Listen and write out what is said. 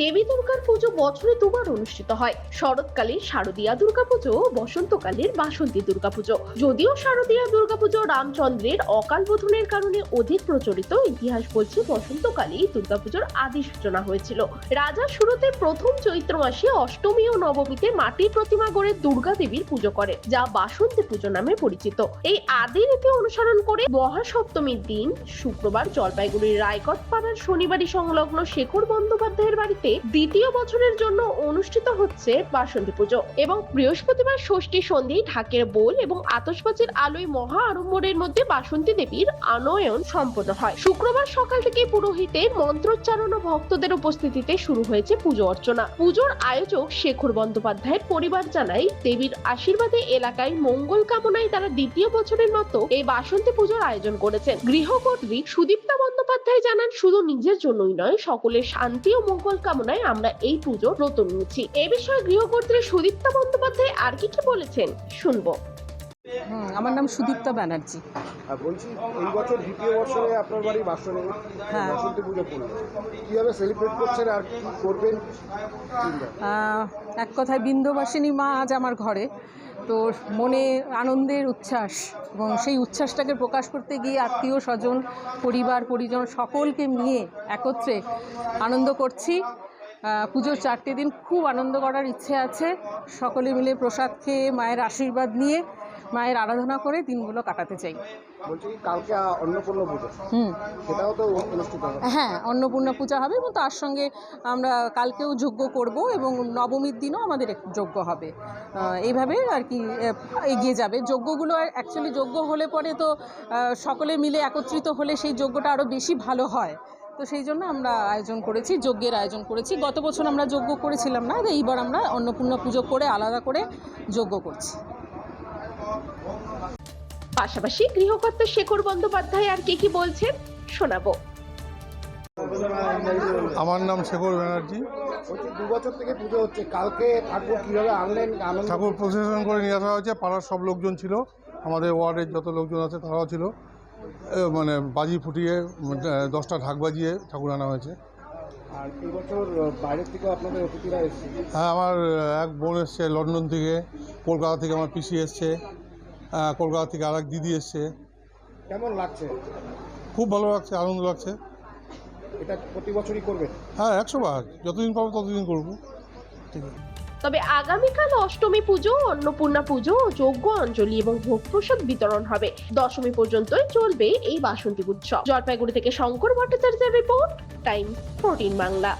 দেবী দুর্গার পুজো বছরে দুবার অনুষ্ঠিত হয়। শরৎকালে শারদীয়া দুর্গাপুজো, বসন্তকালের বাসন্তী দুর্গাপুজো। যদিও শারদীয়া দুর্গাপুজো রামচন্দ্রের অকাল বোধনের কারণে অধিক প্রচলিত, ইতিহাস বলছে বসন্তকালেই দুর্গাপুজোর আদি সূচনা হয়েছিল। রাজা শুরুতে প্রথম চৈত্র মাসে অষ্টমী ও নবমীতে মাটির প্রতিমা গড়ে দুর্গা দেবীর পুজো করে, যা বাসন্তী পুজো নামে পরিচিত। এই আদি রীতি অনুসরণ করে মহাসপ্তমীর দিন শুক্রবার জলপাইগুড়ির রায়গড় পাড়ার শনিবারই সংলগ্ন শেখর বন্দ্যোপাধ্যায়ের বাড়িতে দ্বিতীয় বছরের জন্য অনুষ্ঠিত হচ্ছে বাসন্তী পুজো এবং বৃহস্পতিবার ষষ্ঠী সন্ধেয় ঢাকের বোল এবং আতশবাজির আলোয় মহা আড়ম্বরের মধ্যে বাসন্তী দেবীর আনয়ন সম্পন্ন হয়। শুক্রবার সকাল থেকে পুরোহিতের মন্ত্রোচ্চারণ ও ভক্তদের উপস্থিতিতে শুরু হয়েছে পুজো অর্চনা। পুজোর আয়োজক শেখর বন্দ্যোপাধ্যায়ের পরিবার জানায়, দেবীর আশীর্বাদে এলাকায় মঙ্গল কামনায় তারা দ্বিতীয় বছরের মতো এই বাসন্তী পুজোর আয়োজন করেছেন। গৃহকর্ত্রী সুদীপ্তা বন্দ্যোপাধ্যায় জানান শুধু নিজের জন্যই নয় সকলের শান্তি ও মঙ্গল কামনায় আমরা এই পুজো ব্রত নিয়েছি এ বিষয়ে গৃহকর্ত্রী সুদীপ্তা বন্দ্যোপাধ্যায় আর কি কি বলেছেন শুনব। আমার নাম সুদীপ্তা ব্যানার্জি। আর বলছি এই বছর দ্বিতীয় বছরে আপনার বাড়ি বাসনে হ্যাঁ। বাসন্তী পুজো পড়ল। কীভাবে সেলিব্রেট করছেন আর কি করবেন? এক কথায় বিন্দবাসিনী মা আজ আমার ঘরে। তো মনে, আনন্দের উচ্ছ্বাস এবং সেই উচ্ছ্বাসটাকে প্রকাশ করতে গিয়ে আত্মীয় স্বজন, পরিবার, পরিজন সকলকে নিয়ে একত্রে আনন্দ করছি। পুজোর চারটে দিন খুব আনন্দ করার ইচ্ছে আছে। সকলে মিলে প্রসাদ খেয়ে মায়ের আশীর্বাদ নিয়ে মায়ের আরাধনা করে দিনগুলো কাটাতে চাই। বলছি কালকে অন্নপূর্ণ পুজো। সেটাও তো অনুষ্ঠিত হবে। হ্যাঁ অন্নপূর্ণা পূজা হবে এবং তার সঙ্গে আমরা কালকেও যজ্ঞ করব এবং নবমীর দিনও আমাদের যজ্ঞ হবে। এইভাবে আর কি এগিয়ে যাবে। যজ্ঞগুলো অ্যাকচুয়ালি যজ্ঞ হলে পরে তো সকলে মিলে একত্রিত হলে সেই যজ্ঞটা আরও বেশি ভালো হয়। তো সেই জন্য আমরা আয়োজন করেছি যজ্ঞের আয়োজন করেছি। গত বছর আমরা যজ্ঞ করেছিলাম না এইবার আমরা অন্নপূর্ণা পুজো করে আলাদা করে যজ্ঞ করছি। পাশাপাশি গৃহকর্তা শেখর বন্দ্যোপাধ্যায় আর কি কি বলছেন শোনাবো। আমার নাম শেখর ব্যানার্জি। দু বছর থেকে পুজো হচ্ছে। কালকে ঠাকুর কীভাবে আনলেন ঠাকুর প্রসেশন করে নিয়ে আসা হয়েছে পাড়ার সব লোকজন ছিল। আমাদের ওয়ার্ডের যত লোকজন আছে তারাও ছিল। মানে বাজি ফুটিয়ে দশটা ঢাক বাজিয়ে ঠাকুর আনা হয়েছে। আর এই বাইরের থেকেও আপনাদের অতিথিরা এসেছে। হ্যাঁ আমার এক বোন এসছে লন্ডন থেকে কলকাতা থেকে আমার পিসি এসছে। কলকাতা থেকে আর এক দিদি এসছে। কেমন লাগছে? খুব ভালো লাগছে আনন্দ লাগছে। এটা প্রতি বছরই করবেন? হ্যাঁ একশো বার যতদিন পাবো ততদিন করব। ঠিক আছে তবে আগামীকাল অষ্টমী পুজো অন্নপূর্ণা পুজো যজ্ঞ অঞ্জলি এবং ভোগ প্রসাদ বিতরণ হবে। দশমী পর্যন্তই চলবে এই বাসন্তী উৎসব। জলপাইগুড়ি থেকে শঙ্কর ভট্টাচার্যের রিপোর্ট টাইম ফোরটিন বাংলা।